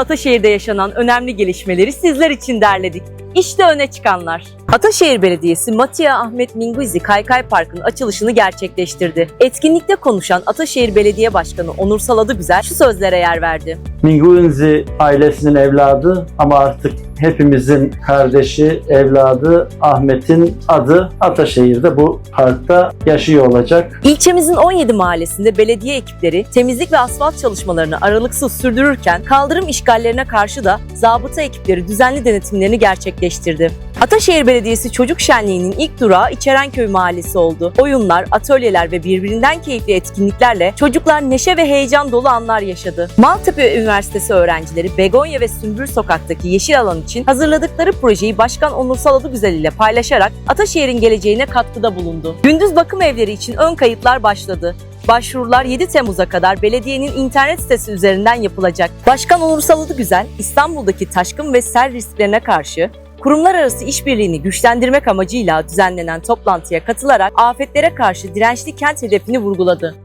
Ataşehir'de yaşanan önemli gelişmeleri sizler için derledik. İşte öne çıkanlar. Ataşehir Belediyesi Matia Ahmet Minguizi Kaykay Parkı'nın açılışını gerçekleştirdi. Etkinlikte konuşan Ataşehir Belediye Başkanı Onur Saladı Güzel şu sözlere yer verdi. Minguinzi ailesinin evladı ama artık hepimizin kardeşi, evladı Ahmet'in adı Ataşehir'de bu parkta yaşıyor olacak. İlçemizin 17 mahallesinde belediye ekipleri temizlik ve asfalt çalışmalarını aralıksız sürdürürken kaldırım işgallerine karşı da zabıta ekipleri düzenli denetimlerini gerçekleştirdi. Ataşehir Belediyesi Çocuk Şenliği'nin ilk durağı İçerenköy Mahallesi oldu. Oyunlar, atölyeler ve birbirinden keyifli etkinliklerle çocuklar neşe ve heyecan dolu anlar yaşadı. Maltepe Üniversitesi öğrencileri Begonya ve Sümbül Sokak'taki yeşil alan için hazırladıkları projeyi Başkan Onur Saladıgüzel ile paylaşarak Ataşehir'in geleceğine katkıda bulundu. Gündüz bakım evleri için ön kayıtlar başladı. Başvurular 7 Temmuz'a kadar belediyenin internet sitesi üzerinden yapılacak. Başkan Onur Saladıgüzel, İstanbul'daki taşkın ve sel risklerine karşı kurumlar arası işbirliğini güçlendirmek amacıyla düzenlenen toplantıya katılarak afetlere karşı dirençli kent hedefini vurguladı.